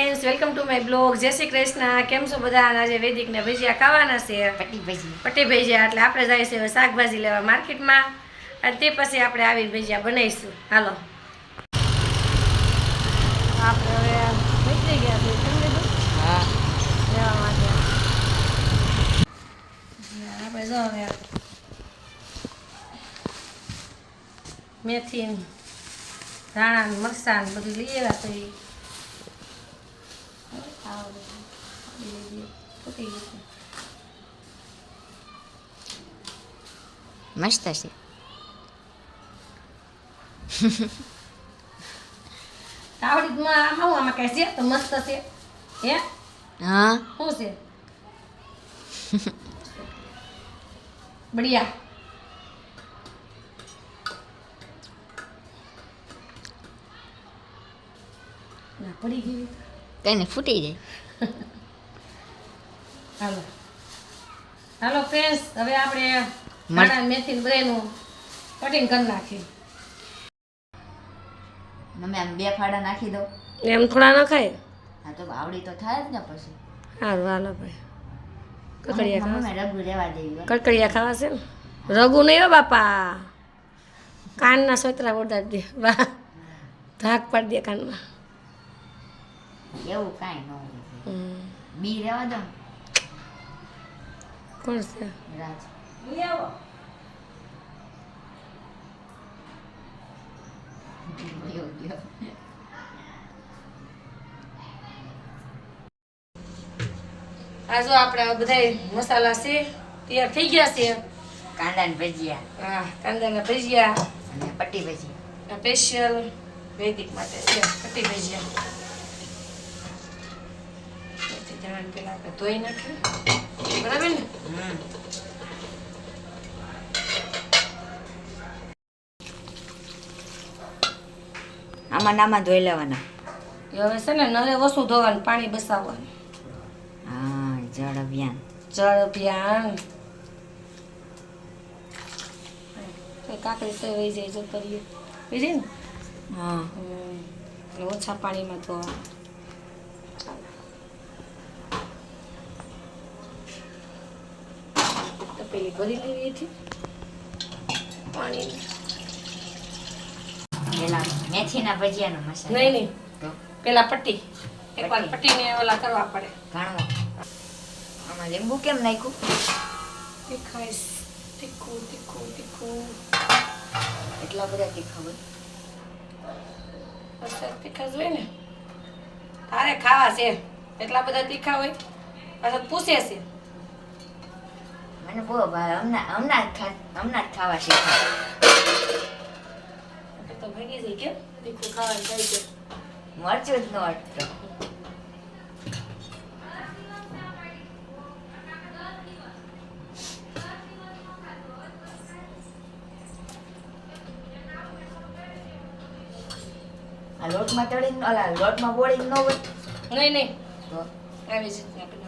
Friends welcome to my blog જય શ્રી કૃષ્ણ. કેમ છો બધા? આજે વૈદિકને ભજીયા ખાવાના છે. પટ્ટી ભજી પટ્ટી ભજીયા એટલે આપણે જાય છે હવે શાકભાજી લેવા માર્કેટમાં. અને તે પછી આપણે આવી ભજીયા બનાવીશું. હાલો. આપણે હવે નીકળી ગયા છીએ. હા. લેવા માટે. આપણે જો હવે મેથી ધાણા ને બધું લઈ આવ્યા તો છે. મસ્ત છે તાવડીમાં આમાં આમાં કઈ છે તો મસ્ત છે હે હા શું છે બઢિયા ના પડી ગઈ કઈ ને ફૂટી જાય. હાલો. હાલો ફ્રેન્ડ્સ હવે આપણે માણા મેથી બધાનું કટિંગ કરી નાખીએ. મમ્મી આમ બે ફાડા નાખી દો એમ થોડા ન ખાય? હા તો આવડી તો થાય જ ને પછી. સારું હાલો ભાઈ. કકડિયા ખાવા મમ્મી રગુ રેવા દેવી હો. કકડિયા ખાવા છે ને? રઘુ નહીં હો બાપા. કાનના સોતરા ઓડાડી દે. વાહ. ધાક પાડી દે કાનમાં. એવું કાંઈ ન હોય. બી રહેવા દો. કોણ છે? રાજ. આ જો આપણે બધા મસાલા છે તૈયાર થઈ ગયા છે કાંદા ને ભજીયા. હા કાંદાના ભજીયા. અને પટ્ટી ભજીયા સ્પેશિયલ વૈદિક માટે છે પટ્ટી ભજીયા. મેથી પેલા આપણે ધોઈ નાખીએ બરાબર ને આમાં નામાં ધોઈ લેવાના એ હવે છે ને નરે ઓછું ધોવાનું પાણી બસાવવાનું હા જળ અભિયાન જળ અભિયાન કાકડી તો વહી જાય જો કરીએ વહી જાય ને હા. ઓછા પાણીમાં ધોવાનું પેલી ભરી લેવી હતી. પાણી પેલા મેથીના ભજીયાનો મસાલો. નહીં નહીં. પેલા પટ્ટી. એકવાર પટ્ટીને ઓલા કરવા પડે. આમાં લીંબુ કેમ નાખ્યું? તીખાઈશ તીખું તીખું તીખું. એટલા બધા તીખા હોય? અસર તીખા જ ને. તારે ખાવા છે. એટલા બધા તીખા હોય. પાછા પૂછે છે. મને બહુ ભાવે હમણાં હમણાં જ હમણાં જ ખાવા શીખ્યા તો ભાગી જાય કેમ તીખું ખાવાનું થાય છે મરચું જ ન અટતો આ લોટમાં તળીને ઓલા લોટમાં બોળીને ન હોય નહીં નહીં તો આવી જ રીતના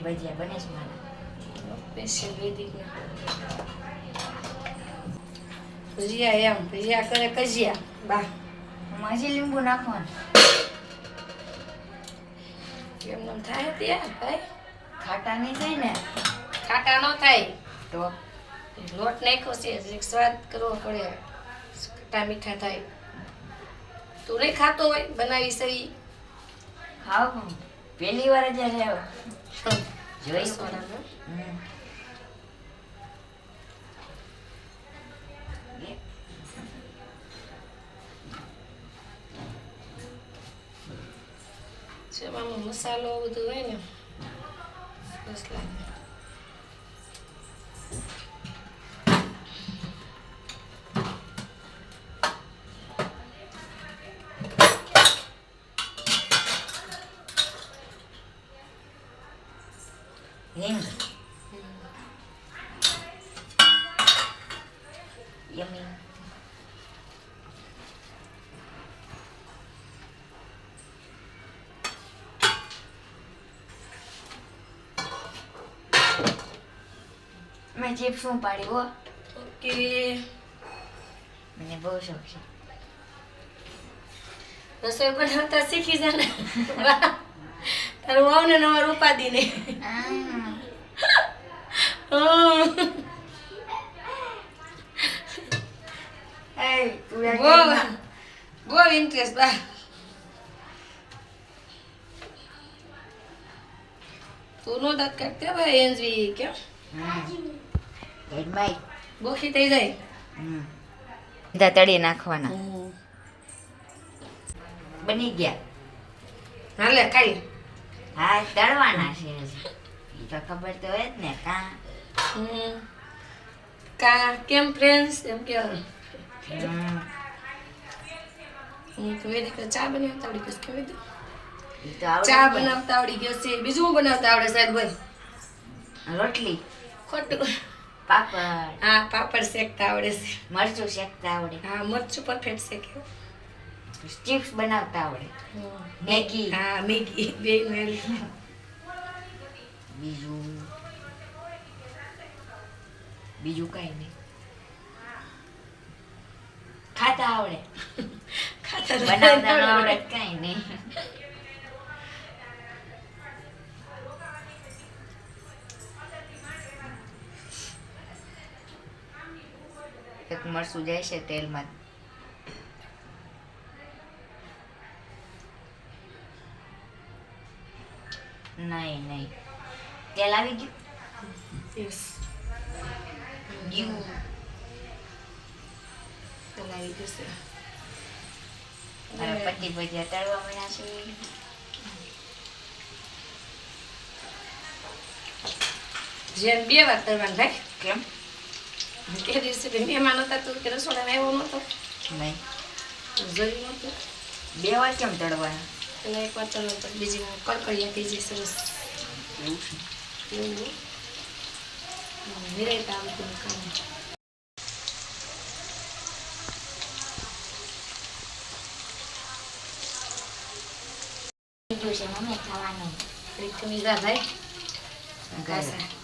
બનાવવાનું. ભજીયા બને છે મારા. સ્પેશિયલ વૈદિકના ભજીયા એમ ભજીયા કરે કજિયા. બા હજી લીંબુ નાખવાનું. કેમ નામ થાય ત્યાં ભાઈ. ખાટા નહીં થાય ને? ખાટા ન થાય. તો લોટ નાખ્યો છે સ્વાદ કરવો પડે. ખટ્ટા મીઠા થાય. તું નહીં ખાતો હોય બનાવી સહી હા પહેલી વાર જ આવ્યો જોઈ સોનાનો. હમ. જેમાં આમાં મસાલો બધું હોય ને સરસ લાગે Yummy. Mas tipo, foi um pari boa. Ok. Minha boa, já ouvi. Não sei quando eu estou se fizendo. Está no ar ou não, não é o padine? Ah. Oh. તું આ બહુ કેમ? બહુ ઇન્ટરેસ્ટ બા તું નો દાંત કાઢતે ભાઈ એન્જવી કેમ હમ. હેડમાઈ. બોખી થઈ જાય. બધા તળી નાખવાના બની ગયા હાલે ખાઈ હા તળવાના છે. ઈ તો ખબર તો હોય જ ને કા. કા કેમ ફ્રેન્ડ્સ એમ કે હમ. હું. તો ચા બનાવતા આવડી ગયું કેવી ચા બનાવતા આવડી ગયો છે. બીજું શું બનાવતા આવડે સાહેબ ભાઈ રોટલી. ખોટું. પાપડ. હા પાપડ શેકતા આવડે છે. મરચું શેકતા આવડે. હા મરચું પરફેક્ટ શેકે. ચિપ્સ બનાવતા આવડે. મેગી. હા મેગી. બે બીજું. બીજું કઈ નહીં. ખાતા આવડે. ખાતા બનાવતા ન આવડે કઈ નહીં. એક મરસું જાય છે તેલમાં. નહીં નહીં. તેલ આવી ગયું? Yes. ગયું. હલાવી જશે. પતિ ભજીયા તળવા મળ્યા છે. જેમ બે વાર તળવાનું થાય કેમ? કે દિવસે મહેમાન હતા તું કે રસોડામાં આવ્યો નહોતો. નહીં. જોયું નહોતું. બે વાર કેમ તળવાના? અને એક વાર તળવા તો બીજી વાર કડકડિયા થઈ જાય સરસ. એવું છે. એવું. નિરાયતા આવતું કામ. બીજું છે મમ્મી ખાવાનું એક મીરા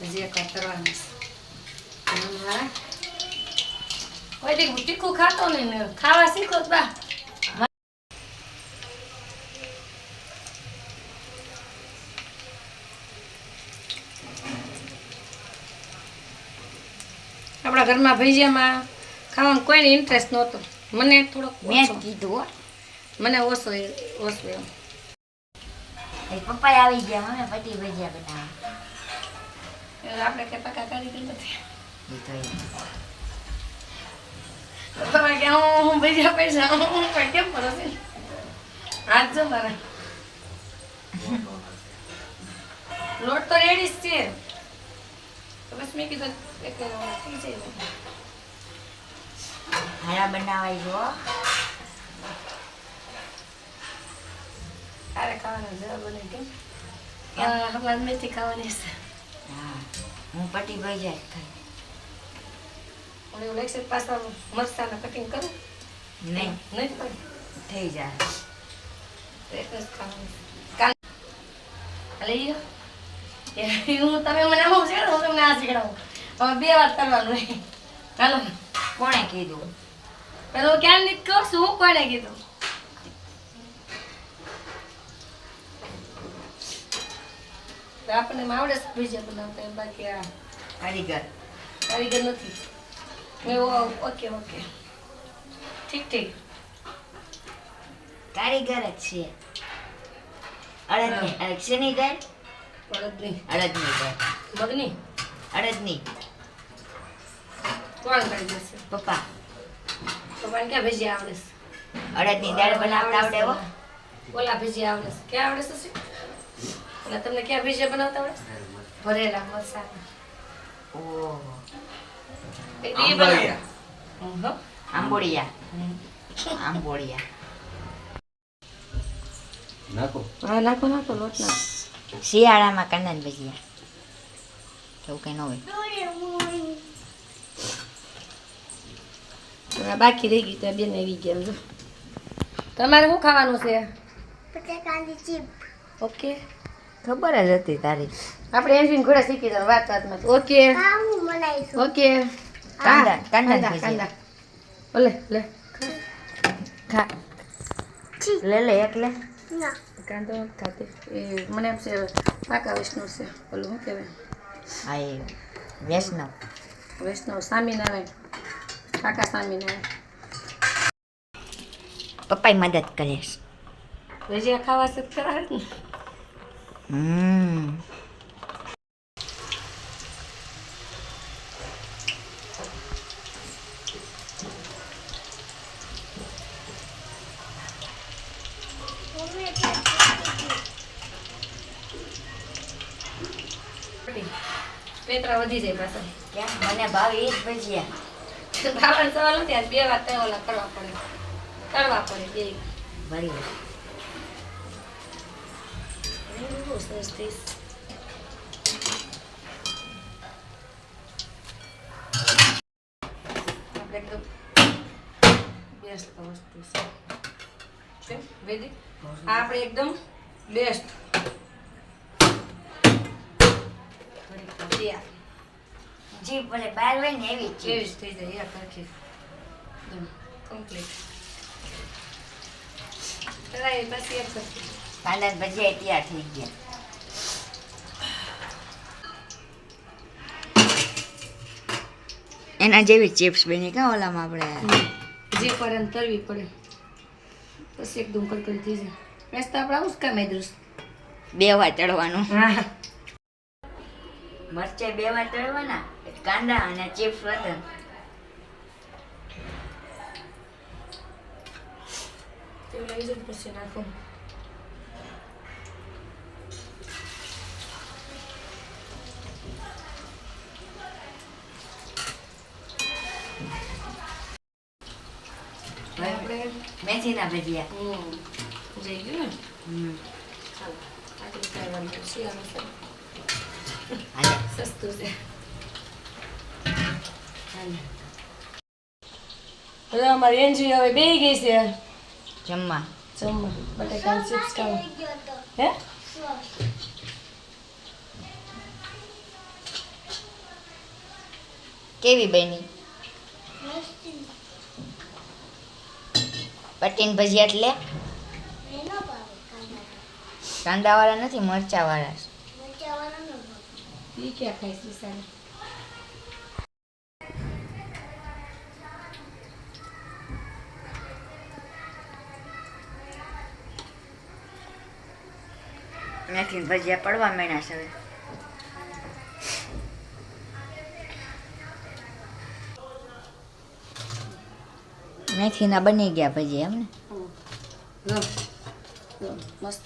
હજી એક વાર તરવાનું છે કોઈ દી હું તીખું ખાતો નહીં ને ખાવા શીખો બા આપણા ઘરમાં ભજીયામાં ખાવાનું કોઈને ઇન્ટરેસ્ટ નહોતો. મને થોડોક મેં કીધું. હો મને ઓછો ઓછો એમ. પપ્પા આવી ગયા મમ્મી પટી ભજીયા બનાવે આપણે કે પકા કરી કારીગર નથી. તમે કે હું હું ભજીયા પૈસા હું કેમ કરો છો હાથ જો મારે લોટ તો રેડી જ છે તો બસ મેં કીધું એક થઈ જાય. હારા બનાવાય જો તારે ખાવાના બને કેમ આ હમણાં મેથી ખાવાની છે હા હું પતિ ભાઈ જાય ખાઈ અને એવું લાગશે પાછા મરચાના કટિંગ કરું નહીં નહીં પણ થઈ જાય એક જ ખાવાનું કાલ લઈ હું તમે મને આવું છે હું તમને આ શીખડાવું હવે બે વાર કરવાનું ચાલો કોણે કીધું પેલો ક્યાં નીક કરશું હું કોને કીધું તો આપણને આવડે છે ભજીયા બનાવતા એમ બાકી આ કારીગર. કારીગર નથી. Okay okay. ઠીક ઠીક. કારીગર જ છે. અડદની. અડદ શેની ગાય અડદની. અડદની ગાય મગની? અડદની. કોણ કરી દેશે? પપ્પા. પણ ક્યાં ભજીયા આવડે છે? અડદની દાળ બનાવતા આવડે હો ઓલા ભજીયા આવડે છે. ક્યાં આવડે છે તમને ક્યાં ભજીયા બનાવતા આવડે ભરેલા મસાલા. ઓહો. એ ઈ બનાવો. આંબોડિયા આંબોડિયા નાખો. હા નાખો નાખો લોટ નાખો શિયાળામાં કંદન ભજીયા. એવું કંઈ ન હોય. બાકી રહી ગઈ ત્યાં બેન આવી ગયા જો તમારે શું ખાવાનું છે? ઓકે ખબર જ હતી તારી. આપણે એન્જિન ઘોડા શીખી જાવ વાત વાતમાં. ઓકે. ઓકે. કાંદા, કાંદા કાંદા ઓલે લે. ખા. લે લે એક લે. કાંદો ખાતે. એ મને એમ છે પાકા વૈષ્ણવ છે. ઓલું શું કહેવાય? હા એ વૈષ્ણવ. વૈષ્ણવ સ્વામિનારાયણ. કાકા સ્વામિનારાયણ. પપ્પાએ મદદ કરીશ. ભજીયા ખાવા સત કરાવે ને હમ પેતરા વધી જાય પાછા. કેમ મને ભાવ એ જ ભજીયા. ખાવાનો સવાલ નથી બે વાત કરવા પડે. કરવા પડે બે. ભરી ડીશ. આપણે એકદમ બેસ્ટ વસ્તુ છે વૈદિક આ આપણે એકદમ બેસ્ટ જી ભલે બહાર હોય ને એવી ચીજ જ થઈ જાય યાર સરખી એકદમ કમ્પ્લીટ કરાય પછી એક કાંદા ભજીયા તૈયાર થઈ ગયા એના જેવી ચિપ્સ બની કા ઓલામાં આપણે જે પર એમ તરવી પડે. પછી એકદમ કડકડી થઈ જાય. મેસ તો આપણે કામ દોસ બે વાર ચડવાનું હા. મરચાઈ બે વાર તળવાના કાંદા અને ચિપ્સ વધે. તેવું લઈ જાય પછી નાખું. આપણે મેથીના ભજીયા હમ જઈ ગયું ને હમ ચાલો આટલું કરવાનું શિયાળું હાલે છે સસ્તું છે હાલે. હવે અમારી એન્જિન હવે બે ગઈ છે જમવા જમવા બટાકાની ચિપ્સ ખાવા હે કેવી બની પટીન ભજીયા એટલે? કાંદા. વાળા નથી મરચા વાળા મેથી ભજીયા પડવા માંડ્યા છે હવે. મેથીના બની ગયા ભજી એમ ને? મસ્ત.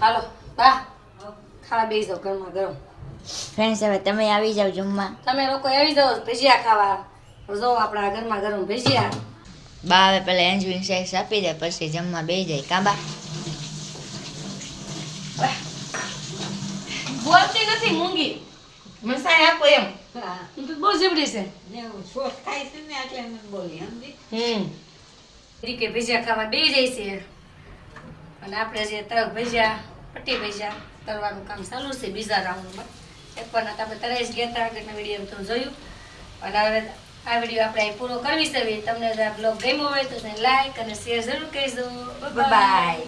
હાલો બા. ખાવા બેસી જાવ ગરમા ગરમ. ફ્રેન્ડ્સ હવે તમે આવી જાઓ જમવા. તમે લોકો આવી જાઓ ભજીયા ખાવા. જો આપણા ગરમા ગરમ ભજીયા. બા હવે પેલા એન્જિન સાઈઝ આપી દે પછી જમવા બેસી જાય. કાબા બોલતી નથી મૂંગી. મસાઈ આપો એમ. તું તો બહુ જીવડી છે. હમ. રીકે ભજીયા ખાવા બે જાય છે. અને આપણે જે તરફ ભજીયા પટ્ટી ભજીયા તરવાનું કામ ચાલુ છે બીજા રાઉન્ડમાં. એક પણ આપણે તરાઈ જ ગયા હતા આગળના વીડિયો તમે જોયું. અને હવે આ વીડિયો આપણે પૂરો કરવી છે. તમને જો આ બ્લોગ ગમ્યો હોય તો લાઈક અને શેર જરૂર કરજો. બાય